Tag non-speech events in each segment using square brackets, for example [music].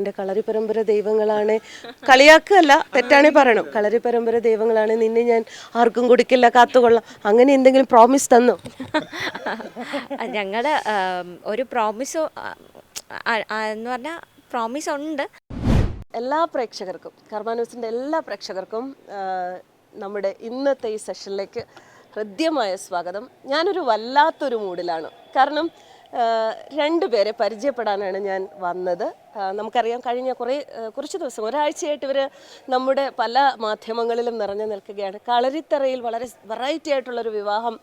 എന്റെ കളരി പരമ്പര ദൈവങ്ങളാണ്. കളിയാക്കല്ല തെറ്റാണേ പറയണം കളരി പരമ്പര ദൈവങ്ങളാണ്. നിന്നെ ഞാൻ ആർക്കും കൊടുക്കില്ല കാത്തുകൊള്ളാം. അങ്ങനെ എന്തെങ്കിലും പ്രോമിസ് തന്നോ? [laughs] ഞങ്ങളുടെ ഒരു പ്രോമിസ് എന്ന് പറഞ്ഞാൽ പ്രോമിസ് ഉണ്ട്. എല്ലാ പ്രേക്ഷകർക്കും കർമാനൂസിന്റെ എല്ലാ പ്രേക്ഷകർക്കും നമ്മുടെ ഇന്നത്തെ ഈ സെഷനിലേക്ക് ഹൃദ്യമായ സ്വാഗതം. ഞാനൊരു വല്ലാത്തൊരു മൂഡിലാണ് കാരണം രണ്ടുപേരെ പരിചയപ്പെടാനാണ് ഞാൻ വന്നത്. നമുക്കറിയാം കഴിഞ്ഞ കുറേ കുറച്ച് ദിവസം ഒരാഴ്ചയായിട്ട് ഇവർ നമ്മുടെ പല മാധ്യമങ്ങളിലും നിറഞ്ഞു നിൽക്കുകയാണ്. കളരിത്തറയിൽ വളരെ വെറൈറ്റി ആയിട്ടുള്ളൊരു വിവാഹം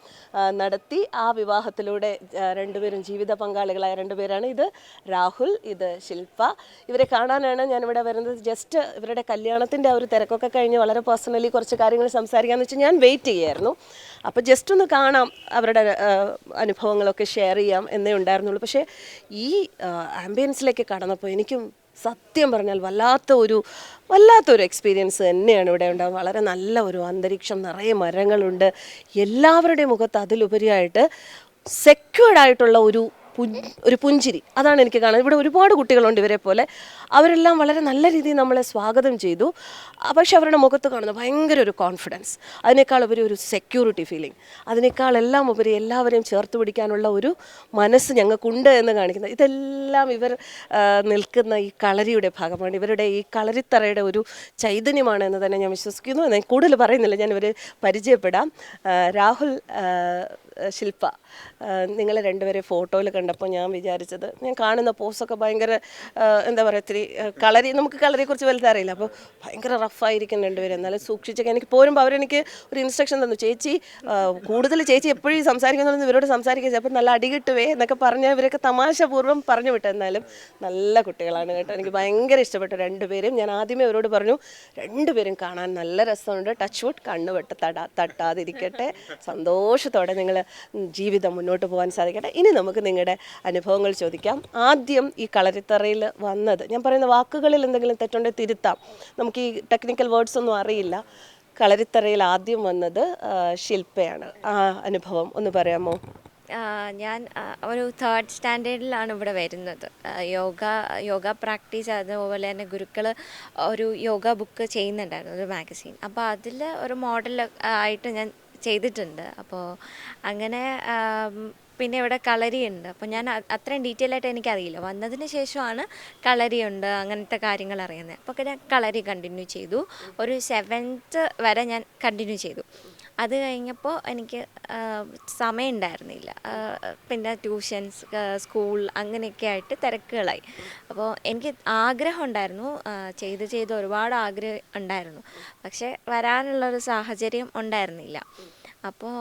നടത്തി. ആ വിവാഹത്തിലൂടെ രണ്ടുപേരും ജീവിത പങ്കാളികളായ രണ്ടുപേരാണ്. ഇത് രാഹുൽ ഇത് ശില്പ ഇവരെ കാണാനാണ് ഞാനിവിടെ വരുന്നത്. ജസ്റ്റ് ഇവരുടെ കല്യാണത്തിന്റെ ആ ഒരു തിരക്കൊക്കെ കഴിഞ്ഞ് വളരെ പേഴ്സണലി കുറച്ച് കാര്യങ്ങൾ സംസാരിക്കാമെന്ന് വെച്ചാൽ ഞാൻ വെയിറ്റ് ചെയ്യായിരുന്നു. അപ്പോൾ ജസ്റ്റ് ഒന്ന് കാണാം അവരുടെ അനുഭവങ്ങളൊക്കെ ഷെയർ ചെയ്യാം എന്നേ ഉണ്ടായിരുന്നുള്ളൂ. പക്ഷേ ഈ ആംബിയൻസിലേക്ക് കടന്നപ്പോൾ എനിക്കും സത്യം പറഞ്ഞാൽ വല്ലാത്ത ഒരു വല്ലാത്തൊരു എക്സ്പീരിയൻസ് തന്നെയാണ് ഇവിടെ ഉണ്ടാകുന്നത് വളരെ നല്ല ഒരു അന്തരീക്ഷം നിറയെ മരങ്ങളുണ്ട്. എല്ലാവരുടെയും മുഖത്ത് അതിലുപരിയായിട്ട് സെക്യൂർഡ് ആയിട്ടുള്ള ഒരു ഒരു പുഞ്ചിരി. അതാണ് എനിക്ക് കാണാൻ ഇവിടെ ഒരുപാട് കുട്ടികളുണ്ട് ഇവരെ പോലെ. അവരെല്ലാം വളരെ നല്ല രീതിയിൽ നമ്മളെ സ്വാഗതം ചെയ്തു. പക്ഷെ അവരുടെ മുഖത്ത് കാണുന്ന ഭയങ്കര ഒരു കോൺഫിഡൻസ് അതിനേക്കാൾ ഉപരി ഒരു സെക്യൂരിറ്റി ഫീലിംഗ് അതിനേക്കാൾ എല്ലാം ഉപരി എല്ലാവരെയും ചേർത്ത് പിടിക്കാനുള്ള ഒരു മനസ്സ് ഞങ്ങൾക്കുണ്ട് എന്ന് കാണിക്കുന്നത്. ഇതെല്ലാം ഇവർ നിൽക്കുന്ന ഈ കളരിയുടെ ഭാഗമാണ്. ഇവരുടെ ഈ കളരിത്തറയുടെ ഒരു ചൈതന്യമാണ് എന്ന് തന്നെ ഞാൻ വിശ്വസിക്കുന്നു. കൂടുതൽ പറയുന്നില്ല. ഞാൻ ഇവരെ പരിചയപ്പെടാം. രാഹുൽ ശില്പ. നിങ്ങൾ രണ്ടുപേരെ ഫോട്ടോയിൽ കണ്ടപ്പോൾ ഞാൻ വിചാരിച്ചത് ഞാൻ കാണുന്ന പോസൊക്കെ ഭയങ്കര എന്താ പറയുക ഇത്തിരി കളരി നമുക്ക് കളറിയെ കുറിച്ച് വലുത് അറിയില്ല. അപ്പോൾ ഭയങ്കര റഫായിരിക്കും രണ്ടുപേരും. എന്നാലും സൂക്ഷിച്ചൊക്കെ എനിക്ക് പോരുമ്പോൾ അവരെനിക്ക് ഒരു ഇൻസ്ട്രക്ഷൻ തന്നു. ചേച്ചി കൂടുതൽ ചേച്ചി എപ്പോഴും സംസാരിക്കുന്നതെന്ന് ഇവരോട് സംസാരിക്കുക അപ്പോൾ നല്ല അടി കിട്ടുവേ എന്നൊക്കെ പറഞ്ഞ് ഇവരൊക്കെ തമാശപൂർവം പറഞ്ഞു വിട്ടു. എന്നാലും നല്ല കുട്ടികളാണ് കേട്ടോ. എനിക്ക് ഭയങ്കര ഇഷ്ടപ്പെട്ടു രണ്ടുപേരും. ഞാൻ ആദ്യമേ അവരോട് പറഞ്ഞു രണ്ടുപേരും കാണാൻ നല്ല രസമുണ്ട്. ടച്ച് വുഡ് കണ്ണുവെട്ട് തടാ തട്ടാതിരിക്കട്ടെ. സന്തോഷത്തോടെ നിങ്ങൾ ജീവിതം മുന്നോട്ട് പോകാൻ സാധിക്കട്ടെ. ഇനി നമുക്ക് നിങ്ങളുടെ അനുഭവങ്ങൾ ചോദിക്കാം. ആദ്യം ഈ കളരിത്തറയിൽ വന്നത് ഞാൻ പറയുന്ന വാക്കുകളിൽ എന്തെങ്കിലും തെറ്റുണ്ടെങ്കിൽ തിരുത്താം. നമുക്ക് ഈ ടെക്നിക്കൽ വേർഡ്സ് ഒന്നും അറിയില്ല. കളരിത്തറയിൽ ആദ്യം വന്നത് ശില്പയാണ്. ആ അനുഭവം ഒന്ന് പറയാമോ? ഞാൻ ഒരു തേർഡ് സ്റ്റാൻഡേർഡിലാണ് ഇവിടെ വരുന്നത്. യോഗ യോഗ പ്രാക്ടീസ് അതുപോലെ തന്നെ ഗുരുക്കൾ ഒരു യോഗ ബുക്ക് ചെയ്യുന്നുണ്ടായിരുന്നു ഒരു മാഗസീൻ അപ്പോൾ അതിൽ ഒരു മോഡൽ ആയിട്ട് ഞാൻ ചെയ്തിട്ടുണ്ട്. അപ്പോൾ അങ്ങനെ പിന്നെ ഇവിടെ കളരി ഉണ്ട് അപ്പോൾ ഞാൻ അത്രയും ഡീറ്റെയിൽ ആയിട്ട് എനിക്കറിയില്ല. വന്നതിന് ശേഷമാണ് കളരി ഉണ്ട് അങ്ങനത്തെ കാര്യങ്ങൾ അറിയുന്നത്. അപ്പോൾ ഞാൻ കളരി കണ്ടിന്യൂ ചെയ്തു. ഒരു സെവൻത്ത് വരെ ഞാൻ കണ്ടിന്യൂ ചെയ്തു. അത് കഴിഞ്ഞപ്പോൾ എനിക്ക് സമയം ഉണ്ടായിരുന്നില്ല പിന്നെ ട്യൂഷൻസ് സ്കൂൾ അങ്ങനെയൊക്കെ ആയിട്ട് തിരക്കുകളായി. അപ്പോൾ എനിക്ക് ആഗ്രഹം ഉണ്ടായിരുന്നു ചെയ്ത് ചെയ്ത് ഒരുപാട് ആഗ്രഹം ഉണ്ടായിരുന്നു. പക്ഷേ വരാനുള്ളൊരു സാഹചര്യം ഉണ്ടായിരുന്നില്ല. അപ്പോൾ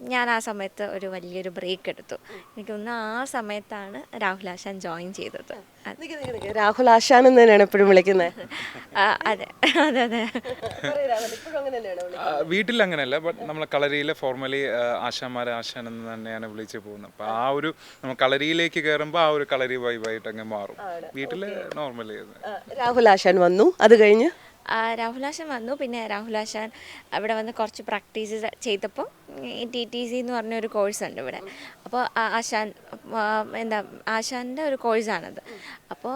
ഞാൻ ആ സമയത്ത് ഒരു വലിയൊരു ബ്രേക്ക് എടുത്തു. എനിക്ക് തോന്നുന്നു ആ സമയത്താണ് രാഹുൽ ആശാൻ ജോയിൻ ചെയ്തത്. അത്- നിക്ക് നിക്ക് നിക്ക്. രാഹുൽ ആശാൻ എന്ന് തന്നെയാണ് എപ്പോഴും വിളിക്കുന്നത്. [laughs] ആ, അതെ. [laughs] അതെ അതെ. ഇപ്പോഴും അങ്ങനെ തന്നെയാണ് ആ, വീട്ടിൽ അങ്ങനെയല്ല ബട്ട് നമ്മൾ കളരിയിലെ ഫോർമലി ആശാന്മാരെ ആശാൻ എന്ന് തന്നെയാണ് വിളിച്ചു പോകുന്നത്. അപ്പം ആ ഒരു നമ്മൾ കളരിയിലേക്ക് കയറുമ്പോൾ ആ ഒരു കളരി വൈബായിട്ട് അങ്ങ് മാറും. വീട്ടിൽ നോർമലി രാഹുൽ ആശാൻ വന്നു. അത് കഴിഞ്ഞ്? രാഹുലാശൻ വന്നു. പിന്നെ രാഹുലാശാൻ അവിടെ വന്ന് കുറച്ച് പ്രാക്ടീസ് ചെയ്തപ്പോൾ ടി ടി സി എന്ന് പറഞ്ഞൊരു കോഴ്സ് ഉണ്ട് ഇവിടെ. അപ്പോൾ ആശാൻ എന്താ ആശാന്റെ ഒരു കോഴ്സാണത് അപ്പോൾ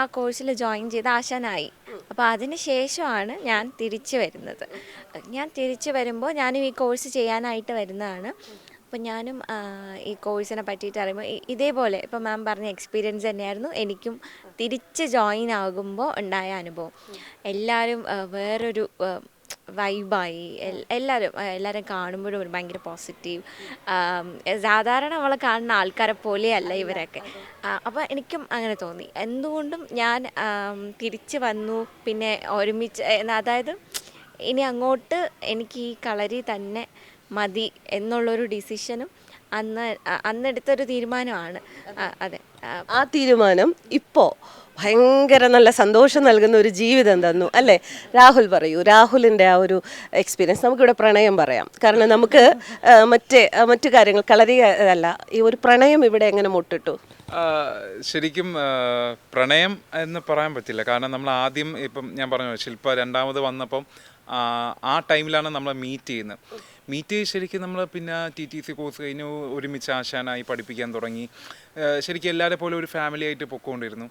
ആ കോഴ്സിൽ ജോയിൻ ചെയ്ത് ആശാനായി. അപ്പോൾ അതിന് ശേഷമാണ് ഞാൻ തിരിച്ചു വരുന്നത്. ഞാൻ തിരിച്ചു വരുമ്പോൾ ഞാനും ഈ കോഴ്സ് ചെയ്യാനായിട്ട് വരുന്നതാണ്. അപ്പോൾ ഞാനും ഈ കോഴ്സിനെ പറ്റിയിട്ട് അറിയുമ്പോൾ ഇതേപോലെ ഇപ്പോൾ മാം പറഞ്ഞ എക്സ്പീരിയൻസ് തന്നെയായിരുന്നു. എനിക്കും തിരിച്ച് ജോയിൻ ആകുമ്പോൾ ഉണ്ടായ അനുഭവം. എല്ലാവരും വേറൊരു വൈബായി. എല്ലാവരും എല്ലാവരും കാണുമ്പോഴും ഒരു ഭയങ്കര പോസിറ്റീവ്. സാധാരണ നമ്മളെ കാണുന്ന ആൾക്കാരെ പോലെയല്ല ഇവരൊക്കെ. അപ്പോൾ എനിക്കും അങ്ങനെ തോന്നി. എന്തുകൊണ്ടും ഞാൻ തിരിച്ച് വന്നു. പിന്നെ ഒരുമിച്ച് അതായത് ഇനി അങ്ങോട്ട് എനിക്ക് ഈ കളരി തന്നെ മതി എന്നുള്ളൊരു ഡിസിഷനും അന്ന് അന്നെടുത്തൊരു തീരുമാനമാണ് അതെ. ആ, തീരുമാനം ഇപ്പോൾ ഭയങ്കര നല്ല സന്തോഷം നൽകുന്ന ഒരു ജീവിതം തന്നു അല്ലേ? രാഹുൽ പറയൂ. രാഹുലിന്റെ ആ ഒരു എക്സ്പീരിയൻസ് നമുക്കിവിടെ പ്രണയം പറയാം. കാരണം നമുക്ക് മറ്റ് മറ്റേ കാര്യങ്ങൾ കളരി അല്ല ഈ ഒരു പ്രണയം ഇവിടെ എങ്ങനെ മുട്ടിട്ടു? ശരിക്കും പ്രണയം എന്ന് പറയാൻ പറ്റില്ല. കാരണം നമ്മൾ ആദ്യം ഇപ്പം ഞാൻ പറഞ്ഞു ശില്പ രണ്ടാമത് വന്നപ്പം ആ, ആ ടൈമിലാണ് നമ്മൾ മീറ്റ് ചെയ്യുന്നത്. മീറ്റ് ശരിക്കും നമ്മൾ പിന്നെ ടി ടി സി കോഴ്സ് കഴിഞ്ഞ് ഒരുമിച്ച് ആശാനായി പഠിപ്പിക്കാൻ തുടങ്ങി. ശരിക്കും എല്ലാവരെ പോലെ ഒരു ഫാമിലി ആയിട്ട് പൊക്കോണ്ടിരുന്നു.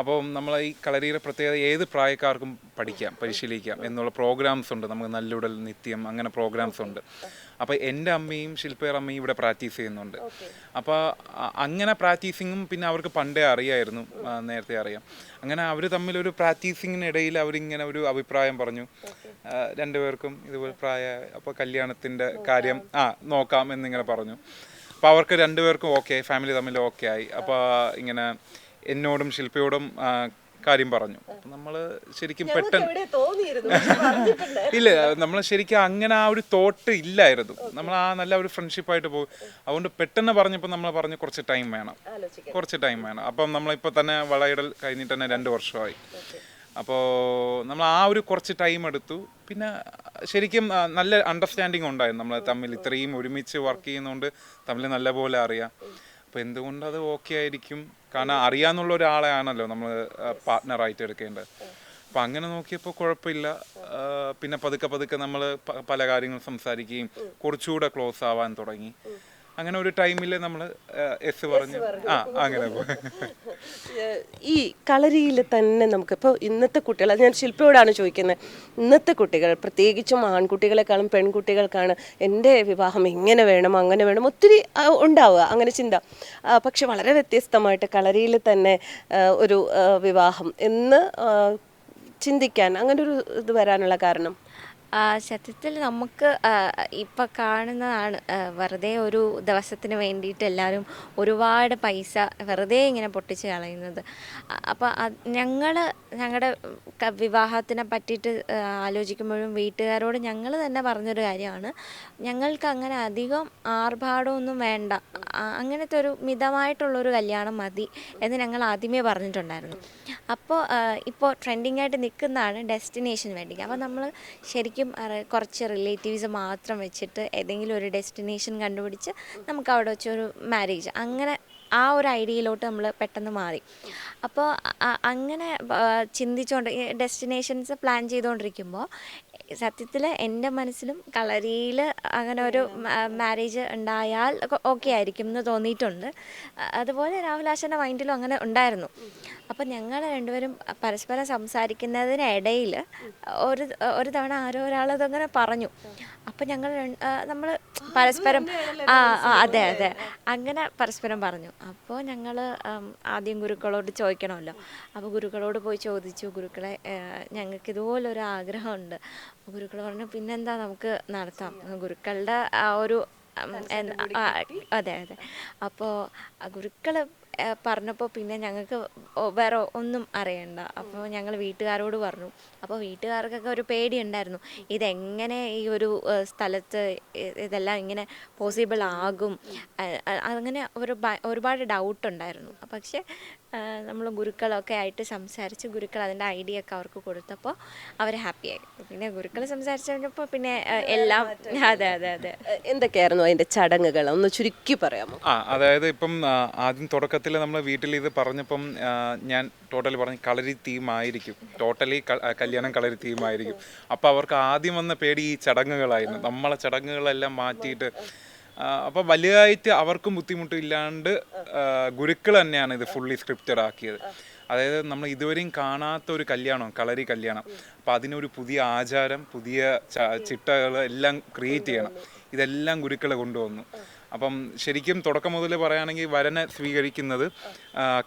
അപ്പം നമ്മൾ ഈ കളരിയുടെ പ്രത്യേകത ഏത് പ്രായക്കാർക്കും പഠിക്കാം പരിശീലിക്കാം എന്നുള്ള പ്രോഗ്രാംസ് ഉണ്ട്. നമുക്ക് നല്ലുടൽ നിത്യം അങ്ങനെ പ്രോഗ്രാംസ് ഉണ്ട്. അപ്പോൾ എന്റെ അമ്മയും ശില്പയുടെ അമ്മയും ഇവിടെ പ്രാക്ടീസ് ചെയ്യുന്നുണ്ട്. അപ്പോൾ അങ്ങനെ പ്രാക്ടീസിങ്ങും പിന്നെ അവർക്ക് പണ്ടേ അറിയായിരുന്നു നേരത്തെ അറിയാം. അങ്ങനെ അവർ തമ്മിലൊരു പ്രാക്ടീസിങ്ങിനിടയിൽ അവരിങ്ങനെ ഒരു അഭിപ്രായം പറഞ്ഞു. രണ്ടുപേർക്കും ഇതുപോലെ പ്രായ അപ്പോൾ കല്യാണത്തിന്റെ കാര്യം ആ നോക്കാം എന്നിങ്ങനെ പറഞ്ഞു. അപ്പോൾ അവർക്ക് രണ്ടുപേർക്കും ഓക്കെ ഫാമിലി തമ്മിൽ ഓക്കെ ആയി. അപ്പോൾ ഇങ്ങനെ എന്നോടും ശില്പയോടും കാര്യം പറഞ്ഞു. നമ്മൾ ശരിക്കും പെട്ടെന്ന് ഇല്ല നമ്മൾ ശരിക്കും അങ്ങനെ ആ ഒരു തോട്ട് ഇല്ലായിരുന്നു. നമ്മൾ ആ നല്ല ഒരു ഫ്രണ്ട്ഷിപ്പായിട്ട് പോകും. അതുകൊണ്ട് പെട്ടെന്ന് പറഞ്ഞപ്പോൾ നമ്മൾ പറഞ്ഞു കുറച്ച് ടൈം വേണം. കുറച്ച് ടൈം വേണം. അപ്പം നമ്മളിപ്പോൾ തന്നെ വളയിടൽ കഴിഞ്ഞിട്ട് തന്നെ രണ്ട് വർഷമായി. അപ്പോൾ നമ്മൾ ആ ഒരു കുറച്ച് ടൈം എടുത്തു. പിന്നെ ശരിക്കും നല്ല അണ്ടർസ്റ്റാൻഡിങ് ഉണ്ടായിരുന്നു. നമ്മൾ തമ്മിൽ ഇത്രയും ഒരുമിച്ച് വർക്ക് ചെയ്യുന്നതുകൊണ്ട് തമ്മിൽ നല്ലപോലെ അറിയാം. അപ്പോൾ എന്തുകൊണ്ട് അത് ഓക്കെ ആയിരിക്കും? കാരണം അറിയാന്നുള്ള ഒരാളെയാണല്ലോ നമ്മൾ പാർട്ട്ണറായിട്ട് എടുക്കേണ്ടത്. അപ്പം അങ്ങനെ നോക്കിയപ്പോൾ കുഴപ്പമില്ല. പിന്നെ പതുക്കെ പതുക്കെ നമ്മൾ പല കാര്യങ്ങളും സംസാരിക്കുകയും കുറച്ചുകൂടെ ക്ലോസ് ആവാൻ തുടങ്ങി. അങ്ങനെ ഒരു ടൈമിൽ നമ്മൾ എസ് പറഞ്ഞു. ആ അങ്ങനെ ഈ കളരിയിൽ തന്നെ നമുക്ക് ഇപ്പോൾ ഇന്നത്തെ കുട്ടികൾ അത് ഞാൻ ശില്പയോടാണ് ചോദിക്കുന്നത് ഇന്നത്തെ കുട്ടികൾ പ്രത്യേകിച്ചും ആൺകുട്ടികളെക്കാളും പെൺകുട്ടികൾക്കാണ് എന്റെ വിവാഹം എങ്ങനെ വേണം അങ്ങനെ വേണം ഒത്തിരി ഉണ്ടാവുക അങ്ങനെ ചിന്ത. പക്ഷെ വളരെ വ്യത്യസ്തമായിട്ട് കളരിയിൽ തന്നെ ഒരു വിവാഹം എന്ന് ചിന്തിക്കാൻ അങ്ങനെ ഒരു ഇത് വരാനുള്ള കാരണം? സത്യത്തിൽ നമുക്ക് ഇപ്പം കാണുന്നതാണ് വെറുതെ ഒരു ദിവസത്തിന് വേണ്ടിയിട്ട് എല്ലാവരും ഒരുപാട് പൈസ വെറുതെ ഇങ്ങനെ പൊട്ടിച്ച് കളയുന്നത്. അപ്പോൾ ഞങ്ങൾ ഞങ്ങളുടെ വിവാഹത്തിനെ പറ്റിയിട്ട് ആലോചിക്കുമ്പോഴും വീട്ടുകാരോട് ഞങ്ങൾ തന്നെ പറഞ്ഞൊരു കാര്യമാണ്. ഞങ്ങൾക്ക് അങ്ങനെ അധികം ആർഭാടമൊന്നും വേണ്ട. അങ്ങനത്തെ ഒരു മിതമായിട്ടുള്ളൊരു കല്യാണം മതി എന്ന് ഞങ്ങൾ ആദ്യമേ പറഞ്ഞിട്ടുണ്ടായിരുന്നു. അപ്പോൾ ഇപ്പോൾ ട്രെൻഡിങ് ആയിട്ട് നിൽക്കുന്നതാണ് ഡെസ്റ്റിനേഷൻ വെഡിങ് അപ്പോൾ നമ്മൾ ശരിക്കും അറി- കുറച്ച് റിലേറ്റീവ്സ് മാത്രം വെച്ചിട്ട് ഏതെങ്കിലും ഒരു ഡെസ്റ്റിനേഷൻ കണ്ടുപിടിച്ച് നമുക്ക് അവിടെ വെച്ചൊരു മാരേജ് അങ്ങനെ ആ ഒരു ഐഡിയയിലോട്ട് നമ്മൾ പെട്ടെന്ന് മാറി. അപ്പോൾ അങ്ങനെ ചിന്തിച്ചുകൊണ്ട് ഡെസ്റ്റിനേഷൻസ് പ്ലാൻ ചെയ്തുകൊണ്ടിരിക്കുമ്പോൾ സത്യത്തിൽ എന്റെ മനസ്സിലും കളരിയിൽ അങ്ങനെ ഒരു മാരേജ് ഉണ്ടായാൽ ഓക്കെ ആയിരിക്കും എന്ന് തോന്നിയിട്ടുണ്ട്. അതുപോലെ രാഹുലാശന്റെ മൈൻഡിലും അങ്ങനെ ഉണ്ടായിരുന്നു. അപ്പം ഞങ്ങൾ രണ്ടുപേരും പരസ്പരം സംസാരിക്കുന്നതിനിടയിൽ ഒരു ഒരു തവണ ആരോ ഒരാളതങ്ങനെ പറഞ്ഞു. അപ്പം ഞങ്ങൾ നമ്മൾ പരസ്പരം ആ അതെ അതെ. അങ്ങനെ പരസ്പരം പറഞ്ഞു. അപ്പോൾ ഞങ്ങൾ ആദ്യം ഗുരുക്കളോട് ചോദിക്കണമല്ലോ. അപ്പോൾ ഗുരുക്കളോട് പോയി ചോദിച്ചു. ഗുരുക്കളെ ഞങ്ങൾക്ക് ഇതുപോലൊരു ആഗ്രഹമുണ്ട്. അപ്പോൾ ഗുരുക്കൾ പറഞ്ഞു പിന്നെന്താ നമുക്ക് നടത്താം? ഗുരുക്കളുടെ ആ ഒരു അതെ അതെ. അപ്പോൾ ഗുരുക്കൾ പറഞ്ഞപ്പോൾ പിന്നെ ഞങ്ങൾക്ക് വേറെ ഒന്നും അറിയണ്ട. അപ്പോൾ ഞങ്ങൾ വീട്ടുകാരോട് പറഞ്ഞു. അപ്പോൾ വീട്ടുകാർക്കൊക്കെ ഒരു പേടി പേടിയുണ്ടായിരുന്നു. ഇതെങ്ങനെ ഈ ഒരു സ്ഥലത്ത് ഇതെല്ലാം ഇങ്ങനെ പോസിബിൾ ആകും? അങ്ങനെ ഒരു ഒരുപാട് ഡൗട്ട് ഉണ്ടായിരുന്നു. പക്ഷേ നമ്മൾ ഗുരുക്കളൊക്കെ ആയിട്ട് സംസാരിച്ച് ഗുരുക്കൾ അതിന്റെ ഐഡിയ ഒക്കെ അവർക്ക് കൊടുത്തപ്പോൾ അവർ ഹാപ്പിയായി പിന്നെ ഗുരുക്കൾ സംസാരിച്ചപ്പോൾ കഴിഞ്ഞപ്പോൾ പിന്നെ എല്ലാം അതെ അതെ അതെ. എന്തൊക്കെയായിരുന്നു അതിന്റെ ചടങ്ങുകൾ? ഒന്ന് ചുരുക്കി പറയാമോ? ആ അതായത് ഇപ്പം ആദ്യം തുടക്കത്തിൽ നമ്മൾ വീട്ടിൽ ഇത് പറഞ്ഞപ്പം ഞാൻ ടോട്ടലി പറഞ്ഞു കളരി തീമായിരിക്കും. ടോട്ടലി കല്യാണം കളരി തീമായിരിക്കും. അപ്പോൾ അവർക്ക് ആദ്യം വന്ന പേടി ഈ ചടങ്ങുകളായിരുന്നു. നമ്മളെ ചടങ്ങുകളെല്ലാം മാറ്റിയിട്ട് അപ്പോൾ വലുതായിട്ട് അവർക്കും ബുദ്ധിമുട്ടില്ലാണ്ട് ഗുരുക്കൾ തന്നെയാണ് ഇത് ഫുള്ളി സ്ക്രിപ്റ്റഡ് ആക്കിയത്. അതായത് നമ്മൾ ഇതുവരെയും കാണാത്ത ഒരു കല്യാണം കളരി കല്യാണം. അപ്പോൾ അതിനൊരു പുതിയ ആചാരം പുതിയ ചിട്ടകൾ എല്ലാം ക്രിയേറ്റ് ചെയ്യണം. ഇതെല്ലാം ഗുരുക്കൾ കൊണ്ടുവന്നു. അപ്പം ശരിക്കും തുടക്കം മുതൽ പറയുകയാണെങ്കിൽ വരനെ സ്വീകരിക്കുന്നത്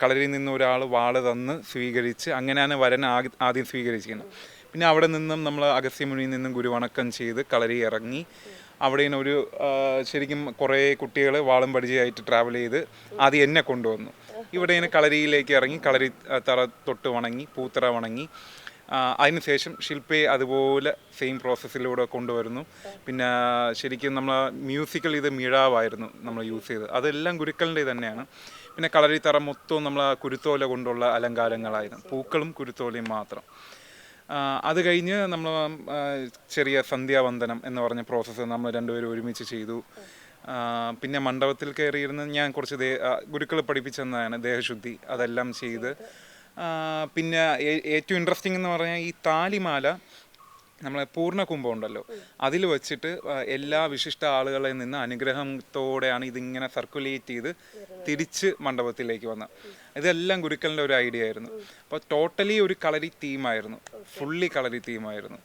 കളരിയിൽ നിന്ന് ഒരാൾ വാൾ തന്ന് സ്വീകരിച്ച് അങ്ങനെയാണ് വരനെ ആദ്യം സ്വീകരിച്ചിരിക്കുന്നത്. പിന്നെ അവിടെ നിന്നും നമ്മൾ അഗസ്ത്യമുനിയിൽ നിന്നും ഗുരുവണക്കം ചെയ്ത് കളരി ഇറങ്ങി അവിടെ നിന്ന് ഒരു ശരിക്കും കുറേ കുട്ടികൾ വാളും പരിചയമായിട്ട് ട്രാവൽ ചെയ്ത് ആദ്യം എന്നെ കൊണ്ടുവന്നു. ഇവിടെ നിന്ന് കളരിയിലേക്ക് ഇറങ്ങി കളരി തറ തൊട്ട് വണങ്ങി പൂത്തറ വണങ്ങി. അതിനുശേഷം ശില്പയെ അതുപോലെ സെയിം പ്രോസസ്സിലൂടെ കൊണ്ടുവരുന്നു. പിന്നെ ശരിക്കും നമ്മൾ മ്യൂസിക്കൽ ഇത് മിഴാവായിരുന്നു നമ്മൾ യൂസ് ചെയ്തത്. അതെല്ലാം ഗുരുക്കളുടെ തന്നെയാണ്. പിന്നെ കളരി തറ മൊത്തവും നമ്മൾ കുരുത്തോല കൊണ്ടുള്ള അലങ്കാരങ്ങളായിരുന്നു. പൂക്കളും കുരുത്തോലയും മാത്രം. അത് കഴിഞ്ഞ് നമ്മൾ ചെറിയ സന്ധ്യാവന്ദനം എന്ന് പറഞ്ഞ പ്രോസസ്സ് നമ്മൾ രണ്ടുപേരും ഒരുമിച്ച് ചെയ്തു. പിന്നെ മണ്ഡപത്തിൽ കയറിയിരുന്ന് ഞാൻ കുറച്ച് ദേ ഗുരുക്കൾ പഠിപ്പിച്ചെന്നതാണ് ദേഹശുദ്ധി അതെല്ലാം ചെയ്ത്. പിന്നെ ഏറ്റവും ഇൻട്രസ്റ്റിംഗ് എന്ന് പറഞ്ഞാൽ ഈ താലിമാല നമ്മളെ പൂർണ കുംഭം ഉണ്ടല്ലോ. അതിൽ വെച്ചിട്ട് എല്ലാ വിശിഷ്ട ആളുകളിൽ നിന്ന് അനുഗ്രഹത്തോടെയാണ് ഇതിങ്ങനെ സർക്കുലേറ്റ് ചെയ്ത് തിരിച്ച് മണ്ഡപത്തിലേക്ക് വന്നത്. ഇതെല്ലാം ഗുരുക്കളിന്റെ ഒരു ഐഡിയ ആയിരുന്നു. അപ്പോൾ ടോട്ടലി ഒരു കളരി തീമായിരുന്നു ഫുള്ളി കളരി തീമായിരുന്നു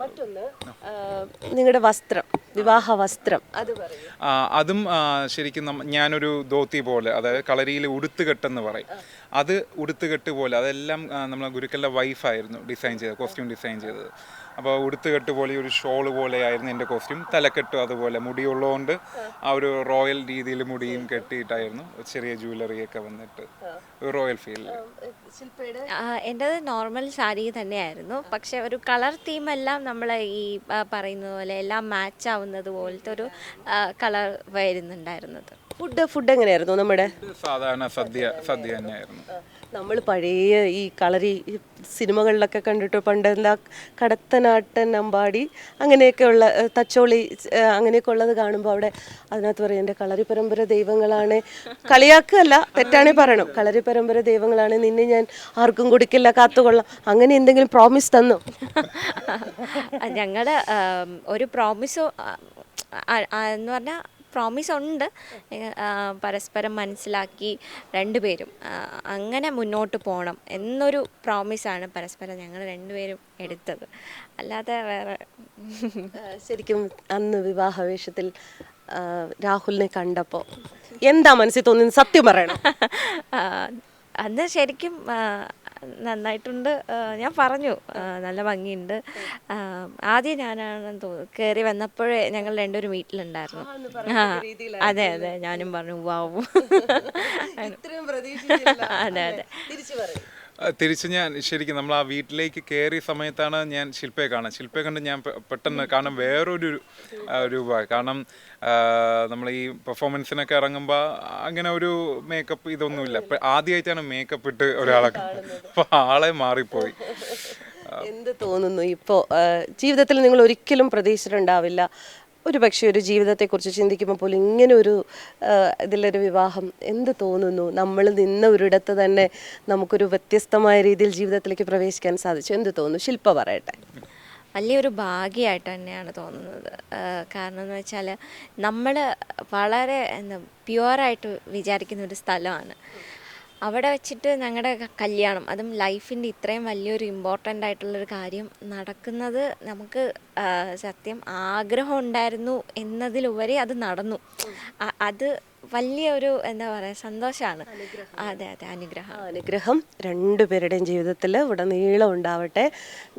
മറ്റൊന്ന് നിങ്ങളുടെ വസ്ത്രം വിവാഹ വസ്ത്രം. അത് ആ, അതും ശരിക്കും ഞാനൊരു ധോത്തി പോലെ അതായത് കളരിയിൽ ഉടുത്തുകെട്ടെന്ന് പറയും. അത് ഉടുത്തുകെട്ട് പോലെ അതെല്ലാം നമ്മളെ ഗുരുക്കളുടെ വൈഫായിരുന്നു ഡിസൈൻ ചെയ്തത് കോസ്റ്റ്യൂം ഡിസൈൻ ചെയ്തത്. അപ്പോൾ ഉടുത്തുകെട്ട് പോലെ ഒരു ഷോൾ പോലെയായിരുന്നു എന്റെ കോസ്റ്റ്യൂം തലക്കെട്ടും അതുപോലെ മുടിയുള്ളതുകൊണ്ട് ആ ഒരു റോയൽ രീതിയിൽ മുടിയും കെട്ടിയിട്ടായിരുന്നു ചെറിയ ജ്വല്ലറിയൊക്കെ വന്നിട്ട്. ഒരു റോയൽ ഫീൽ എന്റേത് നോർമൽ സാരി തന്നെയായിരുന്നു. പക്ഷെ ഒരു കളർ തീം എല്ലാം നമ്മൾ ഈ പറയുന്നത് പോലെ എല്ലാം മാച്ച് ആവുന്നത് പോലത്തെ ഒരു കളർ വരുന്നുണ്ടായിരുന്നത്. ഫുഡ് ഫുഡ് എങ്ങനെയായിരുന്നു നമ്മുടെ? സാധാരണ സദ്യ സദ്യ തന്നെയായിരുന്നു. നമ്മൾ പഴയ ഈ കളരി സിനിമകളിലൊക്കെ കണ്ടിട്ട് പണ്ട് എന്താ കടത്തനാട്ടൻ അമ്പാടി അങ്ങനെയൊക്കെയുള്ള തച്ചോളി അങ്ങനെയൊക്കെ ഉള്ളത് കാണുമ്പോൾ അവിടെ അതിനകത്ത് പറയും എന്റെ കളരി പരമ്പര ദൈവങ്ങളാണ്. കളിയാക്കല്ല തെറ്റാണേ പറയണം. കളരി പരമ്പര ദൈവങ്ങളാണ് നിന്നെ ഞാൻ ആർക്കും കൊടുക്കില്ല കാത്തുകൊള്ളാം. അങ്ങനെ എന്തെങ്കിലും പ്രോമിസ് തന്നു? ഞങ്ങളുടെ ഒരു പ്രോമിസ് എന്ന് പറഞ്ഞാൽ പ്രോമിസ് ഉണ്ട്. പരസ്പരം മനസ്സിലാക്കി രണ്ടുപേരും അങ്ങനെ മുന്നോട്ട് പോകണം എന്നൊരു പ്രോമിസാണ് പരസ്പരം ഞങ്ങൾ രണ്ടുപേരും എടുത്തത്. അല്ലാതെ വേറെ ശരിക്കും അന്ന് വിവാഹവേഷത്തിൽ രാഹുലിനെ കണ്ടപ്പോൾ എന്താ മനസ്സിൽ തോന്നുന്നത് സത്യം പറയണം. അന്ന് ശരിക്കും നന്നായിട്ടുണ്ട്. ഞാൻ പറഞ്ഞു നല്ല ഭംഗിയുണ്ട്. ആദ്യം ഞാനാണെന്ന് തോന്നുന്നു കയറി വന്നപ്പോഴേ ഞങ്ങൾ രണ്ടുപേരും വീട്ടിലുണ്ടായിരുന്നു. ആ അതെ അതെ ഞാനും പറഞ്ഞു വാവും അതെ അതെ. തിരിച്ചു ഞാൻ ശരിക്കും നമ്മൾ ആ വീട്ടിലേക്ക് കയറിയ സമയത്താണ് ഞാൻ ശില്പയെ കാണാൻ ശില്പയെ കണ്ട് ഞാൻ പെട്ടെന്ന് കാരണം വേറൊരു രൂപ കാരണം നമ്മൾ ഈ പെർഫോമൻസിനൊക്കെ ഇറങ്ങുമ്പോൾ അങ്ങനെ ഒരു മേക്കപ്പ് ഇതൊന്നുമില്ല. ആദ്യമായിട്ടാണ് മേക്കപ്പ് ഇട്ട് ഒരാളെ അപ്പോൾ ആളെ മാറിപ്പോയി. എന്ത് തോന്നുന്നു? ഇപ്പോൾ ജീവിതത്തിൽ നിങ്ങൾ ഒരിക്കലും പ്രതീക്ഷിച്ചിട്ടുണ്ടാവില്ല. ഒരു പക്ഷേ ഒരു ജീവിതത്തെക്കുറിച്ച് ചിന്തിക്കുമ്പോൾ പോലും ഇങ്ങനെ ഒരു ഇതിലൊരു വിവാഹം എന്ത് തോന്നുന്നു? നമ്മൾ നിന്ന ഒരിടത്ത് തന്നെ നമുക്കൊരു വ്യത്യസ്തമായ രീതിയിൽ ജീവിതത്തിലേക്ക് പ്രവേശിക്കാൻ സാധിച്ചു. എന്ത് തോന്നുന്നു? ശില്പ പറയട്ടെ. വലിയൊരു ഭാഗ്യമായിട്ട് തന്നെയാണ് തോന്നുന്നത്. കാരണം എന്ന് വെച്ചാൽ നമ്മൾ വളരെ എന്താ പ്യുവറായിട്ട് വിചാരിക്കുന്ന ഒരു സ്ഥലമാണ്. അവിടെ വെച്ചിട്ട് ഞങ്ങളുടെ കല്യാണം അതും ലൈഫിന്റെ ഇത്രയും വലിയൊരു ഇമ്പോർട്ടന്റ് ആയിട്ടുള്ളൊരു കാര്യം നടക്കുന്നത് നമുക്ക് സത്യം ആഗ്രഹം ഉണ്ടായിരുന്നു എന്നതിലുപരി അത് നടന്നു. അ- അത് വലിയൊരു എന്താ പറയുക സന്തോഷമാണ് അതെ അതെ അനുഗ്രഹം. അനുഗ്രഹം രണ്ടുപേരുടെയും ജീവിതത്തിൽ ഇവിടെ നീളം ഉണ്ടാവട്ടെ.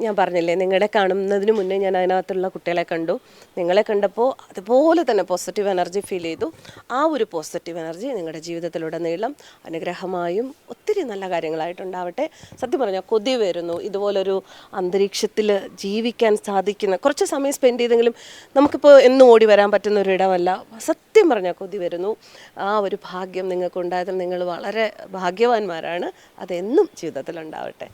ഞാൻ പറഞ്ഞില്ലേ നിങ്ങളെ കാണുന്നതിന് മുന്നേ ഞാൻ അതിനകത്തുള്ള കുട്ടികളെ കണ്ടു. നിങ്ങളെ കണ്ടപ്പോൾ അതുപോലെ തന്നെ പോസിറ്റീവ് എനർജി ഫീൽ ചെയ്തു. ആ ഒരു പോസിറ്റീവ് എനർജി നിങ്ങളുടെ ജീവിതത്തിലൂടെ നീളം അനുഗ്രഹമായും ഒത്തിരി നല്ല കാര്യങ്ങളായിട്ടുണ്ടാവട്ടെ. സത്യം പറഞ്ഞാൽ കൊതി വരുന്നു. ഇതുപോലൊരു അന്തരീക്ഷത്തിൽ ജീവിക്കാൻ സാധിക്കുന്ന കുറച്ച് സമയം സ്പെൻഡ് ചെയ്തെങ്കിലും നമുക്കിപ്പോൾ എന്നും ഓടി വരാൻ പറ്റുന്ന ഒരു ഇടമല്ല സത്യം പറഞ്ഞാൽ കൊതി വരുന്നു. ആ ഒരു ഭാഗ്യം നിങ്ങൾക്ക് ഉണ്ടായതിൽ നിങ്ങൾ വളരെ ഭാഗ്യവാന്മാരാണ്. അതെന്നും ജീവിതത്തിൽ ഉണ്ടാവട്ടെ